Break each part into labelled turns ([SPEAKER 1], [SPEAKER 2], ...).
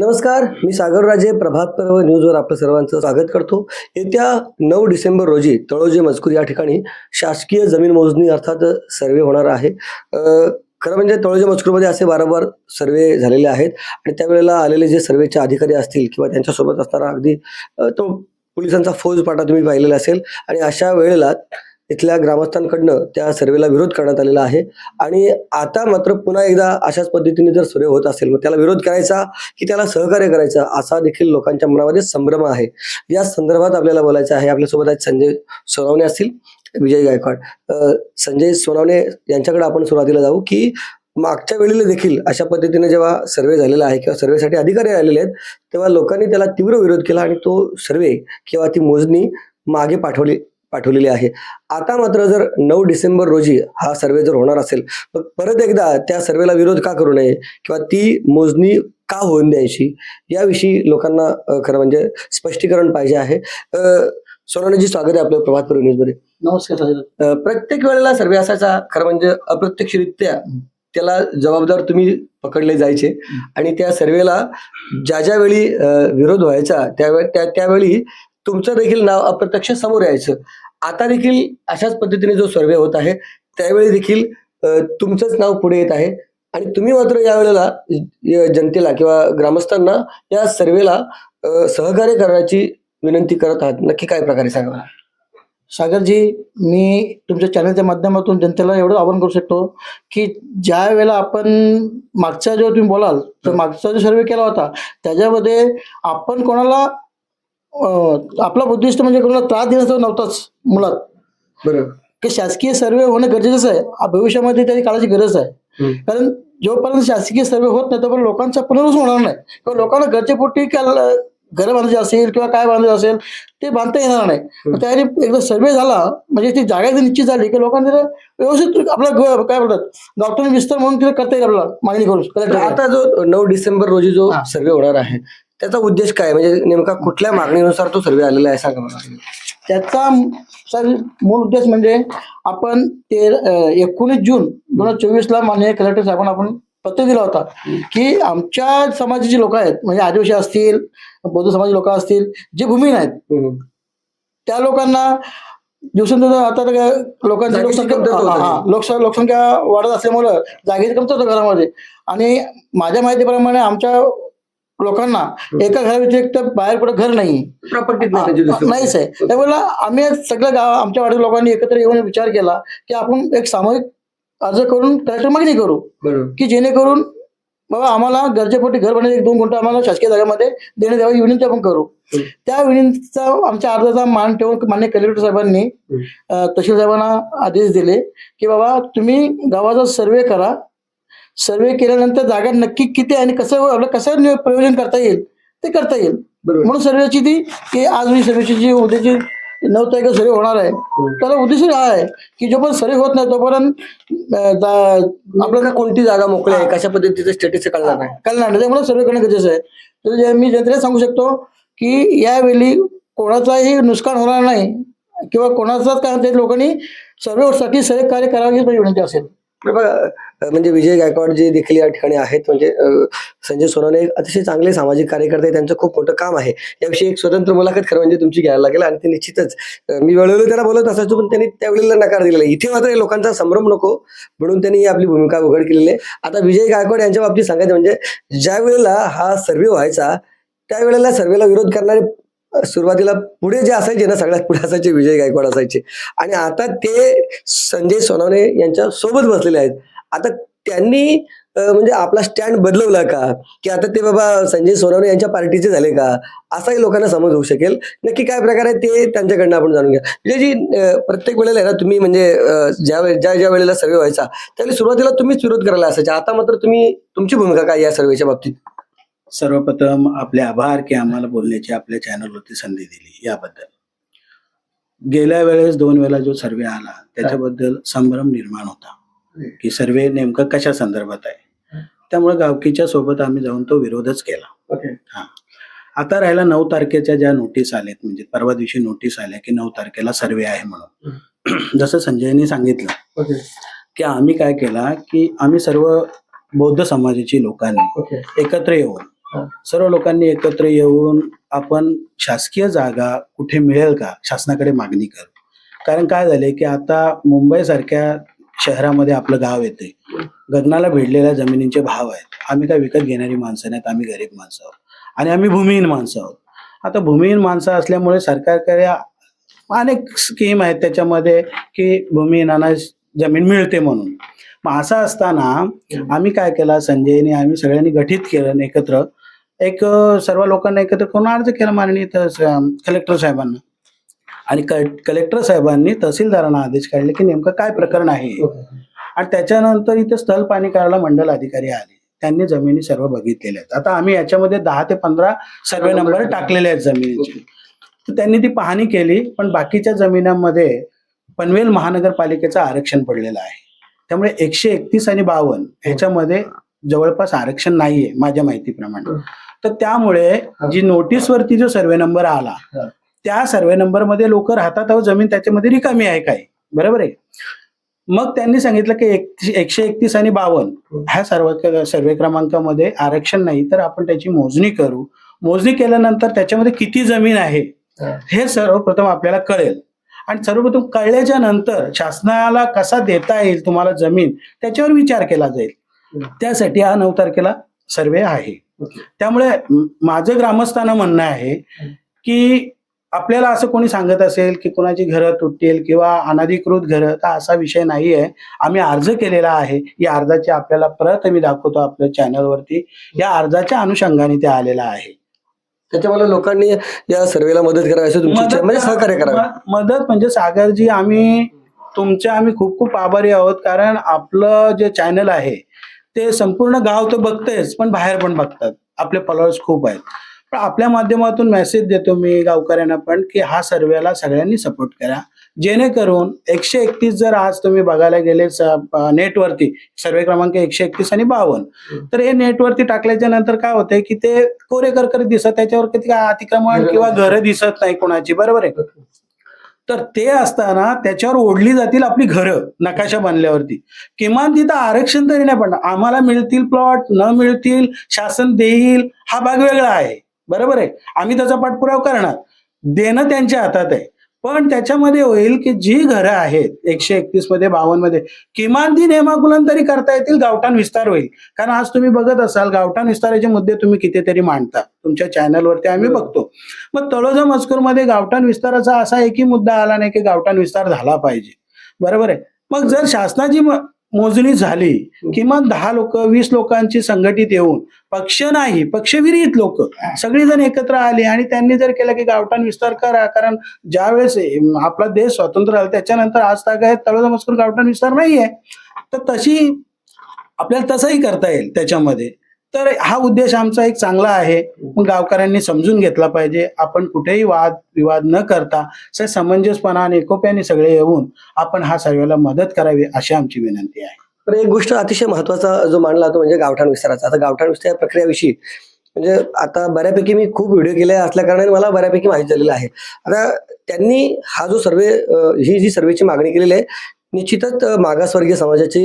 [SPEAKER 1] नमस्कार मी सागर राजे प्रभात पर्व न्यूजवर आपलं सर्वांचं स्वागत करतो. येत्या नऊ डिसेंबर रोजी तळोजी मजकूर या ठिकाणी शासकीय जमीन मोजणी अर्थात सर्वे होणार आहे. खरं म्हणजे तळोजी मजकूरमध्ये असे वारंवार सर्वे झालेले आहेत आणि त्यावेळेला आलेले जे सर्वेचे अधिकारी असतील किंवा त्यांच्यासोबत असणारा अगदी तो पोलिसांचा फौजपाटा तुम्ही पाहिलेला असेल. आणि अशा वेळेला इथल्या ग्रामस्थांकडनं त्या सर्वेला विरोध करण्यात आलेला आहे. आणि आता मात्र पुन्हा एकदा अशाच पद्धतीने जर सर्वे होत असेल मग त्याला विरोध करायचा की त्याला सहकार्य करायचं असा देखील लोकांच्या मनामध्ये संभ्रम आहे. या संदर्भात आपल्याला बोलायचं आहे. आपल्यासोबत आज संजय सोनावणे असतील विजय गायकवाड. संजय सोनावणे यांच्याकडे आपण सुरुवातीला जाऊ की मागच्या वेळेला देखील अशा पद्धतीने जेव्हा सर्वे झालेला आहे किंवा सर्वेसाठी अधिकारी आलेले आहेत तेव्हा लोकांनी त्याला तीव्र विरोध केला आणि तो सर्वे किंवा ती मोजणी मागे पाठवली. पाठवलेली आहे. आता मात्र जर नऊ डिसेंबर रोजी हा सर्वे जर होणार असेल मग परत एकदा त्या सर्वेला विरोध का करू नये किंवा ती मोजणी का होऊन द्यायची? याविषयी लोकांना खरं म्हणजे स्पष्टीकरण पाहिजे आहे. अ, सोनालीजी स्वागत आहे आपलं प्रभात न्यूजमध्ये
[SPEAKER 2] नमस्कार
[SPEAKER 1] प्रत्येक वेळेला सर्वे असायचा खरं म्हणजे अप्रत्यक्षरित्या त्याला जबाबदार तुम्ही पकडले जायचे. आणि त्या सर्वेला ज्या ज्या वेळी अ, विरोध व्हायचा त्यावेळी त्या त्यावेळी तुमचं देखील नाव अप्रत्यक्ष समोर यायचं. आता देखील अशाच पद्धतीने जो सर्वे होत आहे त्यावेळी देखील तुमचंच नाव पुढे येत आहे. आणि तुम्ही मात्र यावेळेला जनतेला किंवा ग्रामस्थांना या सर्वेला सहकार्य करण्याची विनंती करत आहात. नक्की काय प्रकारे सांगा.
[SPEAKER 2] सागरजी मी तुमच्या चॅनलच्या माध्यमातून जनतेला एवढं आवाहन करू शकतो की ज्या वेळेला आपण मागचा जो तुम्ही बोलाल तर मागचा जो सर्वे केला होता त्याच्यामध्ये आपण कोणाला आपला उद्दिष्ट म्हणजे कोणाला त्रास देण्याचा नव्हताच मुळात
[SPEAKER 1] बरोबर
[SPEAKER 2] की शासकीय सर्वे होणं गरजेचं आहे. भविष्यामध्ये त्याची काळाची गरज आहे. कारण जोपर्यंत शासकीय सर्वे होत नाही तोपर्यंत लोकांचा पुनर्वसन होणार नाही. किंवा लोकांना गरजेपोटी घर बांधायचे असेल किंवा काय बांधायचं असेल ते बांधता येणार नाही. त्याने एकदा सर्वे झाला म्हणजे ती जागा जर निश्चित झाली की लोकांना व्यवस्थित आपला काय बोलतात डॉक्टर विस्तार म्हणून तिला करता येईल आपल्याला मागणी करून.
[SPEAKER 1] आता जो नऊ डिसेंबर रोजी जो. सर्वे होणार आहे त्याचा उद्देश काय? म्हणजे नेमका कुठल्या मागणीनुसार तो सर्वे आलेला आहे सांगा मला.
[SPEAKER 2] त्याचा सर मूळ उद्देश म्हणजे आपण ते एकोणीस जून दोन हजार चोवीस ला माननीय कलेक्टर साहेबांना आपण पत्र दिला होता. की आमच्या समाजाची लोक आहेत म्हणजे आदिवासी असतील बौद्ध समाजाची लोक असतील जे भूमीहीन आहेत. त्या लोकांना दिवसेंदिवस आता लोकांची लोकसंख्या लोकसंख्या लोकसंख्या वाढत असल्यामुळं जागेची कमतरता होतं घरामध्ये. आणि माझ्या माहितीप्रमाणे आमच्या लोकांना एका घराव्यतिरिक्त बाहेर कुठं घर नाही.
[SPEAKER 1] दुसरी
[SPEAKER 2] नाहीच आहे त्यामुळे आम्ही सगळ्या गाव आमच्या वाडीतील लोकांनी एकत्र येऊन विचार केला की आपण एक सामूहिक अर्ज करून कलेक्टर मागणी करू
[SPEAKER 1] बरोबर.
[SPEAKER 2] की जेणेकरून बाबा आम्हाला गरजेपोटी घर बनवण्याचे एक दोन गुंठ आम्हाला शासकीय जागामध्ये देण्यात यावं ही विनंती आपण करू. त्या विनंतीचा आमच्या अर्जाचा मान ठेवून मान्य कलेक्टर साहेबांनी. अं, तहसील साहेबांना आदेश दिले की बाबा तुम्ही गावाचा सर्वे करा. सर्वे केल्यानंतर जागा नक्की किती आणि कसं आपलं कसं प्रयोजन करता येईल ते करता येईल.
[SPEAKER 1] बरोबर.
[SPEAKER 2] म्हणून सर्वेची ती की आज मी सर्वेची जी उद्याची नऊ तारखेला सर्वे होणार आहे. त्याला उद्देश हा आहे की जोपर्यंत सर्वे होत नाही तोपर्यंत
[SPEAKER 1] आपल्याला कोणती जागा मोकळी आहे? कशा पद्धतीचं स्टेटस कळणार नाही.
[SPEAKER 2] कळणार नाही. त्यामुळे सर्वे करणं गरजेचं आहे. तर मी जनतेला सांगू शकतो की यावेळी कोणाचाही नुकसान होणार नाही किंवा कोणाचाच काय लोकांनी सर्वेसाठी सहकार्य करावे ही विनंती असेल.
[SPEAKER 1] बघा म्हणजे विजय गायकवाड जे देखील या ठिकाणी आहेत म्हणजे संजय सोनाने एक अतिशय चांगले सामाजिक कार्यकर्ते त्यांचं खूप मोठं काम आहे. याविषयी एक स्वतंत्र मुलाखत खरं म्हणजे तुमची घ्यायला लागेल आणि ते निश्चितच मी वेळोवेळी त्याला बोलत असायचो पण त्यांनी त्यावेळेला नकार दिलेला इथे मात्र लोकांचा संभ्रम नको म्हणून त्यांनी ही आपली भूमिका उघड केलेली आहे. आता विजय गायकवाड यांच्या बाबतीत सांगायचं म्हणजे ज्या वेळेला हा सर्वे व्हायचा त्यावेळेला सर्वेला विरोध करणारे सुरुवातीला पुढे जे असायचे ना सगळ्यात पुढे असायचे विजय गायकवाड असायचे. आणि आता ते संजय सोनवणे यांच्या सोबत बसलेले आहेत. आता त्यांनी म्हणजे आपला स्टँड बदलवला का? की आता ते बाबा संजय सोनवणे यांच्या पार्टीचे झाले का? असाही लोकांना समज होऊ शकेल. नक्की काय प्रकार आहे ते त्यांच्याकडनं आपण जाणून घ्या. विजयजी जी प्रत्येक वेळेला आहे ना तुम्ही म्हणजे ज्या वेळे- ज्या ज्या वेळेला सर्वे व्हायचा त्यावेळी सुरुवातीला तुम्हीच विरोध करायला असायचा. आता मात्र तुम्ही तुमची भूमिका काय या सर्वेच्या बाबतीत?
[SPEAKER 3] सर्वप्रथम आपले आभार की आम्हाला बोलण्याची आपल्या चॅनलवरती संधी दिली याबद्दल. गेल्या वेळेस दोन वेळा जो सर्वे आला त्याच्याबद्दल संभ्रम निर्माण होता. की सर्वे नेमकं कशा संदर्भात आहे? त्यामुळे गावकीच्या सोबत आम्ही जाऊन तो विरोधच केला.
[SPEAKER 1] ओके.
[SPEAKER 3] आता राहिला नऊ तारखेच्या ज्या नोटीस आल्यात म्हणजे परवा दिवशी नोटीस आल्या की नऊ तारखेला सर्वे आहे म्हणून. जसं संजयनी सांगितलं. की आम्ही काय केला की आम्ही सर्व बौद्ध समाजाची लोकांनी एकत्र येऊन
[SPEAKER 2] हा. हो.
[SPEAKER 3] सर्व लोकांनी एकत्र येऊन आपण शासकीय जागा कुठे मिळेल का? शासनाकडे मागणी करू. कारण काय झालंय की आता मुंबई सारख्या शहरामध्ये आपलं गाव येते गगनाला भिडलेल्या जमिनींचे भाव आहेत. आम्ही काय विकत घेणारी माणसं नाहीत. आम्ही गरीब माणसं आहोत. आणि आम्ही भूमिहीन माणसं आहोत. आता भूमिहीन माणसं असल्यामुळे सरकारकडे अनेक स्कीम आहेत त्याच्यामध्ये की भूमिहीनांना जमीन मिळते म्हणून. मग असं असताना आम्ही काय केला संजयने आम्ही सगळ्यांनी गठीत केलं एकत्र. एक सर्व लोकांना एकत्र करून अर्ज केला माननीय कलेक्टर साहेबांना. आणि कलेक्टर साहेबांनी तहसीलदारांना आदेश काढले की नेमकं काय प्रकरण आहे आणि त्याच्यानंतर इथे स्थल पाणी करायला मंडल अधिकारी आले. त्यांनी जमिनी सर्व बघितलेल्या आहेत. आता आम्ही याच्यामध्ये दहा ते पंधरा सर्वे नंबर टाकलेले आहेत जमिनीचे. तर त्यांनी ती पाहणी केली पण बाकीच्या जमिन्यांमध्ये पनवेल महानगरपालिकेचं आरक्षण पडलेलं आहे. त्यामुळे एकशे एकतीस आणि बावन्न ह्याच्यामध्ये जवळपास आरक्षण नाहीये माझ्या माहितीप्रमाणे. तर त्यामुळे जी नोटीसवरती जो सर्वे नंबर आला
[SPEAKER 2] हा.
[SPEAKER 3] त्या सर्वे नंबरमध्ये लोक राहतात जमीन त्याच्यामध्ये रिकामी आहे काय बरोबर आहे? मग त्यांनी सांगितलं की एक- एकशे एकतीस आणि बावन्न ह्या सर्व सर्वे क्रमांकामध्ये आरक्षण नाही तर आपण त्याची मोजणी करू. मोजणी केल्यानंतर त्याच्यामध्ये किती जमीन आहे
[SPEAKER 2] हा.
[SPEAKER 3] हे सर्वप्रथम आपल्याला कळेल. आणि सर्वप्रथम कळल्याच्या नंतर शासनाला कसा देता येईल तुम्हाला जमीन त्याच्यावर विचार केला जाईल. त्यासाठी हा नऊ तारखेला सर्वे आहे. त्यामुळे माझं ग्रामस्थांना म्हणणं आहे की आपल्याला असं कोणी सांगत असेल की कोणाची घरं तुटतील किंवा अनधिकृत घरं तर असा विषय नाही आहे आम्ही अर्ज केलेला आहे. या अर्जाची आपल्याला प्रत मी दाखवतो आपल्या चॅनलवरती या अर्जाच्या अनुषंगाने ते आलेला आहे.
[SPEAKER 1] त्याच्यामुळे लोकांनी या सर्वेला मदत करावी अशी तुमची इच्छा आहे. म्हणजे सहकार्य करावे.
[SPEAKER 3] म- मदत म्हणजे सागरजी आम्ही तुमच्या आम्ही खूप खूप आभारी आहोत. कारण आपलं जे चॅनल आहे ते संपूर्ण गाव तर बघतेच पण बाहेर पण बघतात. आपले फॉलोअर्स खूप आहेत. पण आपल्या माध्यमातून मेसेज देतो मी गावकऱ्यांना पण की हा सर्वेला सगळ्यांनी सपोर्ट करा. जेणेकरून एकशे एकतीस जर आज तुम्ही बघायला गेले नेटवरती सर्वे क्रमांक एकशे एकतीस आणि बावन्न तर हे नेटवरती टाकल्याच्या नंतर काय होतंय की ते कोरे करकरी दिसत त्याच्यावर किती काय अतिक्रमण किंवा घरं दिसत नाही कोणाची बरोबर आहे? तर ते असताना त्याच्यावर ओढली जातील आपली घरं नकाशा बांधल्यावरती किमान तिथं आरक्षण तरी नाही पडणार आम्हाला मिळतील प्लॉट न मिळतील शासन देईल हा भाग वेगळा आहे. बरोबर आहे? आम्ही त्याचा पाठपुरावा करणार. देणं त्यांच्या हातात आहे. पण त्याच्यामध्ये होईल की जी घरं आहेत एकशे एकतीसमध्ये बावन्नमध्ये किमान ती नेमाकुलन तरी करता येतील गावठाण विस्तार होईल. कारण आज तुम्ही बघत असाल गावठाण विस्ताराचे मुद्दे तुम्ही कितीतरी मांडता. तुमच्या चॅनलवरती आम्ही बघतो. मग तळोजा मजकूरमध्ये गावठाण विस्ताराचा असा एकही मुद्दा आला नाही की गावठाण विस्तार झाला पाहिजे. बरोबर आहे. मग जर शासनाची मोजणी झाली. किमान दहा लोक वीस लोकांची संघटित येऊन पक्ष नाही पक्षविरहित लोक सगळीजण एकत्र आली आणि त्यांनी जर केलं की गावठाण विस्तार करा कारण ज्यावेळेस अं, आपला देश स्वतंत्र झाला त्याच्यानंतर आज तागायत तळोजा मजकूर गावठाण विस्तार नाहीये. तर तशी आपल्याला तसंही करता येईल त्याच्यामध्ये. तर हा उद्देश आमचा एक चांगला आहे. मग गावकऱ्यांनी समजून घेतला पाहिजे. आपण कुठेही वाद विवाद न करता समंजसपणा आणि एकोप्याने सगळे येऊन आपण हा सर्वेला मदत करावी अशी आमची विनंती आहे.
[SPEAKER 1] पण एक गोष्ट अतिशय महत्त्वाचा जो मानला तो म्हणजे गावठाण विस्ताराचा. आता गावठाण विस्तार प्रक्रियाविषयी म्हणजे आता बऱ्यापैकी मी खूप व्हिडिओ केले असल्या कारणाने मला बऱ्यापैकी माहिती झालेलं आहे. आता त्यांनी हा जो सर्वे ही जी सर्वेची मागणी केलेली आहे निश्चितच मागासवर्गीय समाजाचे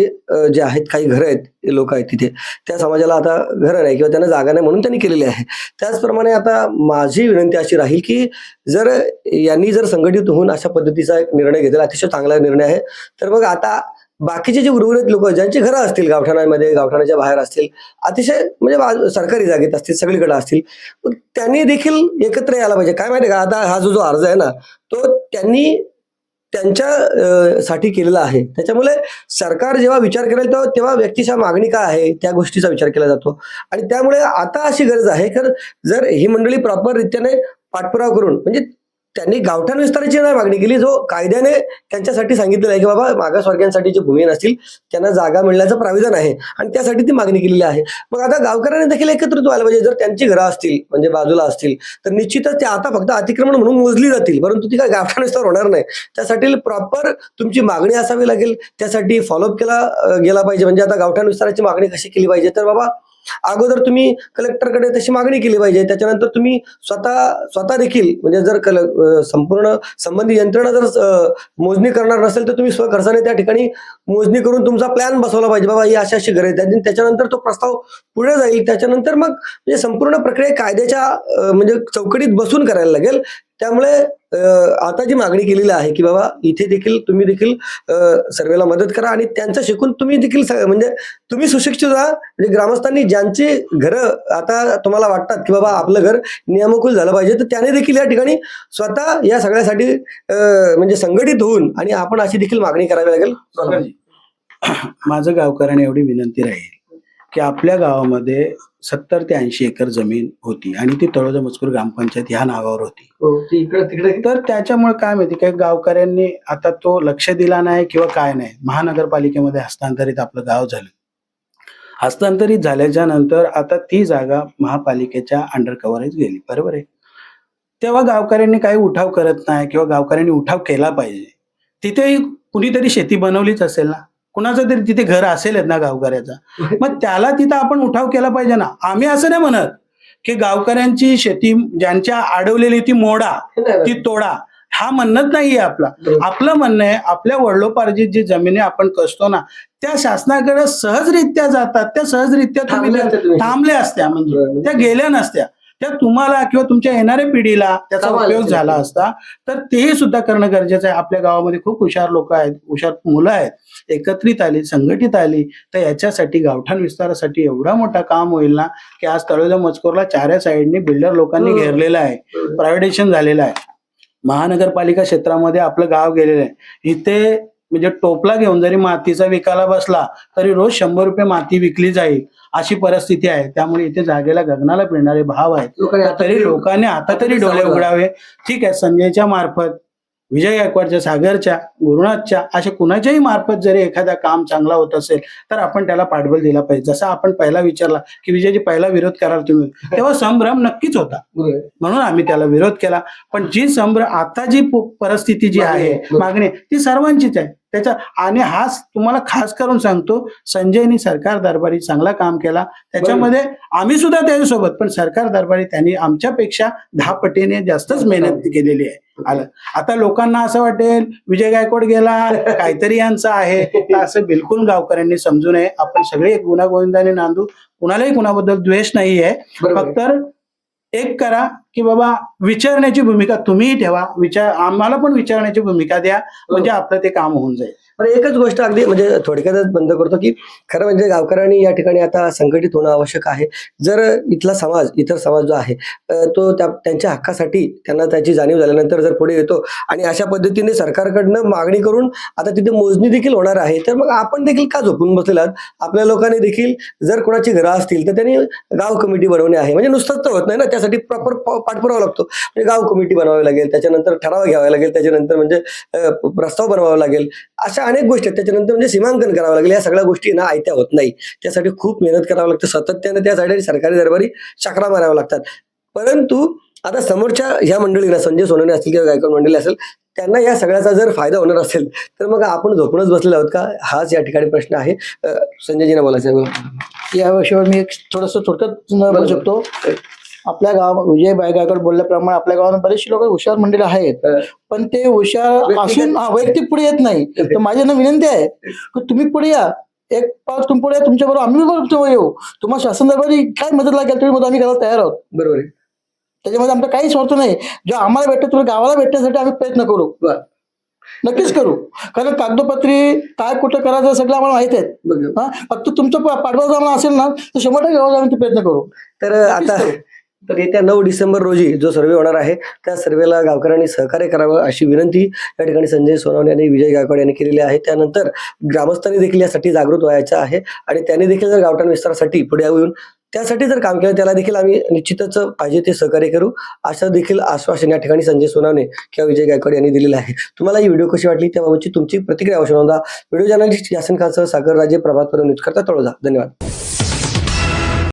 [SPEAKER 1] जे आहेत काही घरं आहेत लोक आहेत तिथे त्या समाजाला आता घरं नाही किंवा त्यांना जागा नाही म्हणून त्यांनी केलेली आहे. त्याचप्रमाणे आता माझी विनंती अशी राहील की जर यांनी जर संघटित होऊन अशा पद्धतीचा एक निर्णय घेतला अतिशय चांगला निर्णय आहे तर मग आता बाकीचे जे उर्वरित लोक ज्यांची घरं असतील गावठाणामध्ये गावठाणाच्या बाहेर असतील अतिशय म्हणजे सरकारी जागेत असतील सगळीकडे असतील मग त्यांनी देखील एकत्र यायला पाहिजे. काय माहिती का? आता हा जो जो अर्ज आहे ना तो त्यांनी त्यांच्या साठी केलेला आहे. त्याच्यामुळे सरकार जेव्हा विचार करेल तेव्हा तेव्हा व्यक्तीच्या मागणी काय आहे त्या गोष्टीचा विचार केला जातो. आणि त्यामुळे आता अशी गरज आहे तर जर ही मंडळी प्रॉपर रित्याने पाठपुरावा करून म्हणजे त्यांनी गावठाण विस्ताराची नाही मागणी केली. जो कायद्याने त्यांच्यासाठी सांगितलेलं आहे की बाबा मागासवर्गीयांसाठी जे भूमी असतील त्यांना जागा मिळण्याचं प्राविधान आहे आणि त्यासाठी ती मागणी केलेली आहे. मग आता गावकऱ्यांनी देखील एकत्रित व्हायला पाहिजे. जर त्यांची घरं असतील म्हणजे बाजूला असतील तर निश्चितच ते आता फक्त अतिक्रमण म्हणून मोजली जातील. परंतु ती काय गावठाण विस्तार होणार नाही. त्यासाठी प्रॉपर तुमची मागणी असावी लागेल. त्यासाठी फॉलोअप केला गेला पाहिजे. म्हणजे आता गावठाण विस्ताराची मागणी कशी केली पाहिजे? तर बाबा अगोदर तुम्ही कलेक्टरकडे तशी मागणी केली पाहिजे. त्याच्यानंतर तुम्ही स्वतः स्वतः देखील म्हणजे जर कल संपूर्ण संबंधित यंत्रणा जर मोजणी करणार नसेल तर तुम्ही स्वखर्चाने त्या ठिकाणी मोजणी करून तुमचा प्लॅन बसवला पाहिजे. बाबा ही अशी अशी गरज आहे. आणि त्याच्यानंतर तो प्रस्ताव पुढे जाईल. त्याच्यानंतर मग म्हणजे संपूर्ण प्रक्रिया कायद्याच्या म्हणजे चौकटीत बसून करायला लागेल. त्यामुळे आता जी मागणी केलेली आहे की बाबा इथे देखील तुम्ही देखील सर्वेला मदत करा आणि त्यांचं शिकून तुम्ही देखील म्हणजे तुम्ही सुशिक्षित व्हा. म्हणजे ग्रामस्थांनी ज्यांची घरं आता तुम्हाला वाटतात की बाबा आपलं घर नियमकुल झालं पाहिजे तर त्याने देखील या ठिकाणी स्वतः या सगळ्यासाठी म्हणजे संघटित होऊन आणि आपण अशी देखील मागणी करावी लागेल.
[SPEAKER 3] माझं गावकऱ्यांना एवढी विनंती राहील की आपल्या गावामध्ये सत्तर ते ऐंशी एकर जमीन होती आणि ती तळोजा मजकूर ग्रामपंचायत ह्या नावावर होती.
[SPEAKER 1] तिकडे.
[SPEAKER 3] तर त्याच्यामुळे काय माहिती काय गावकऱ्यांनी आता तो लक्ष दिला नाही किंवा काय नाही. महानगरपालिकेमध्ये हस्तांतरित आपलं गाव झालं. हस्तांतरित झाल्याच्यानंतर आता ती जागा महापालिकेच्या अंडर कव्हरेज गेली. बरोबर आहे? तेव्हा गावकऱ्यांनी काही उठाव करत नाही किंवा गावकऱ्यांनी उठाव केला पाहिजे. तिथे कुणीतरी शेती बनवलीच असेल ना? कुणाचं तरी तिथे घर असेलच ना गावकऱ्याचा. मग त्याला तिथं आपण उठाव केला पाहिजे ना. आम्ही असं नाही म्हणत की गावकऱ्यांची शेती ज्यांच्या अडवलेली ती मोडा ती तोडा हा म्हणत नाहीये आपला. आपलं म्हणणं आहे आपल्या वडलोपार्जित जी जमिनी आपण कसतो ना त्या शासनाकडे सहजरित्या जातात त्या सहजरित्या
[SPEAKER 1] थांबल्या असत्या
[SPEAKER 3] म्हणजे. त्या गेल्या नसत्या. त्या तुम्हाला किंवा तुमच्या येणाऱ्या पिढीला त्याचा उपयोग. झाला असता तर तेही सुद्धा करणं गरजेचं आहे आपल्या गावामध्ये खूप हुशार लोक आहेत हुशार मुलं आहेत एकत्रित आली संघटित आली तर याच्यासाठी गावठाण विस्तारासाठी एवढा मोठा काम होईल ना की आज तळोजा मजकोरला चाऱ्या साईडनी बिल्डर लोकांनी. घेरलेलं आहे प्रायव्हेटेशन झालेलं आहे महानगरपालिका क्षेत्रामध्ये आपलं गाव गेलेलं आहे इथे म्हणजे टोपला घेऊन जरी मातीचा विकायला बसला तरी रोज शंभर रुपये माती विकली जाईल अशी परिस्थिती आहे. त्यामुळे इथे जागेला गगनाला पिळणारे भाव आहेत. तर लोकांनी आता तरी डोळे उघडावे. ठीक आहे संजयच्या मार्फत विजय गायकवाडच्या सागरच्या गुरुनाथच्या अशा कुणाच्याही मार्फत जरी एखादा काम चांगला होत असेल तर आपण त्याला पाठबळ दिला पाहिजे. जसा आपण पहिला विचारला की विजयजी पहिला विरोध कराल तुम्ही? तेव्हा संभ्रम नक्कीच होता. म्हणून आम्ही त्याला विरोध केला. पण जी संभ्र आता जी परिस्थिती जी आहे. मागणी ती सर्वांचीच आहे. त्याच्या आणि हाच तुम्हाला खास करून सांगतो संजयनी सरकार दरबारी चांगला काम केला. त्याच्यामध्ये आम्ही सुद्धा त्याच्यासोबत पण सरकार दरबारी त्यांनी आमच्यापेक्षा दहा पटीने जास्तच मेहनत केलेली आहे. आलं. आता लोकांना असं वाटेल विजय गायकवाड गेला काहीतरी यांचं आहे. असं बिलकुल गावकऱ्यांनी समजू नये. आपण सगळे गुन्हा नांदू. कुणालाही कुणाबद्दल द्वेष नाही आहे. फक्त एक करा की बाबा विचारण्याची भूमिका तुम्हीही ठेवा. विचार आम्हाला पण विचारण्याची भूमिका द्या. म्हणजे आपलं ते काम होऊन जाईल.
[SPEAKER 1] पण एकच गोष्ट अगदी म्हणजे थोडक्यातच बंद करतो की खरं म्हणजे गावकऱ्यांनी या ठिकाणी आता संघटित होणं आवश्यक आहे. जर इथला समाज इतर समाज जो आहे तो त्या त्यांच्या हक्कासाठी त्यांना त्याची जाणीव झाल्यानंतर जर पुढे येतो आणि अशा पद्धतीने सरकारकडनं मागणी करून आता तिथे मोजणी देखील होणार आहे तर मग आपण देखील का झोपून बसलेला आहात? आपल्या लोकांनी देखील जर कोणाची घरं असतील तर त्यांनी गाव कमिटी बनवणे आहे. म्हणजे नुसतंच तर होत नाही ना त्यासाठी प्रॉपर पाठपुरावा लागतो. म्हणजे गाव कमिटी बनवावी लागेल त्याच्यानंतर ठराव घ्यावा लागेल त्याच्यानंतर म्हणजे प्रस्ताव बनवावा लागेल. अशा अनेक गोष्टी आहेत. त्याच्यानंतर म्हणजे सीमांकन करावं लागेल. या सगळ्या गोष्टी ना आयत्या होत नाही. त्यासाठी खूप मेहनत करावं लागतं. सातत्याने त्यासाठी सरकारी दरबारी चक्रा माराव्या लागतात. परंतु आता समोरच्या ह्या मंडळीला संजय सोनवणे असतील किंवा गायकवाड मंडळी असेल त्यांना या सगळ्याचा जर फायदा होणार असेल तर मग आपण झोपूनच बसलेलो आहोत का? हाच या ठिकाणी प्रश्न आहे. संजयजीना बोलायचं.
[SPEAKER 2] या विषयावर मी एक थोडस थोडक्यात बोलू शकतो. आपल्या गाव विजय बाय गायकवाड बोलल्याप्रमाणे आपल्या गावात बरेचसे लोक हुशार मंडळी आहेत. पण ते हुशार असून वैयक्तिक पुढे येत नाही. तर माझी ना विनंती आहे की तुम्ही पुढे या. एक पाच तुम्ही पुढे या, तुमच्या बरोबर आम्ही बरोबर येऊ. तुम्हाला शासन दरबारी काय मदत लागेल? तुम्ही आम्ही करायला तयार आहोत.
[SPEAKER 1] बरोबर आहे.
[SPEAKER 2] त्याच्यामध्ये आमचा काही स्वार्थ नाही. जो आम्हाला भेटतो तुम्ही गावाला भेटण्यासाठी आम्ही प्रयत्न करू. नक्कीच करू. कारण कागदोपत्री काय कुठं करायचं सगळं आम्हाला माहीत आहे. हा? फक्त तुमचं पाठबळ आम्हाला असेल ना तर शंभर टक्के आम्ही ते प्रयत्न करू.
[SPEAKER 1] तर आता तर येत्या नऊ डिसेंबर रोजी जो सर्वे होणार आहे त्या सर्वेला गावकऱ्यांनी सहकार्य करावं अशी विनंती या ठिकाणी संजय सोनवणे आणि विजय गायकवाड यांनी केलेली आहे. त्यानंतर ग्रामस्थांनी देखील यासाठी जागृत व्हायचं आहे आणि त्यांनी देखील जर गावठाण विस्तारासाठी पुढे येऊन त्यासाठी जर काम केलं त्याला देखील आम्ही निश्चितच पाहिजे ते सहकार्य करू. असं देखील आश्वासन या ठिकाणी संजय सोनावणे किंवा विजय गायकवाड यांनी दिलेलं आहे. तुम्हाला ही व्हिडिओ कशी वाटली त्याबाबतची तुमची प्रतिक्रिया अवश्य नोंदा व्हिडिओ जर्नलिस्ट यासन खानसह सागर राजे प्रभात न्यूज करता तळोजा. धन्यवाद.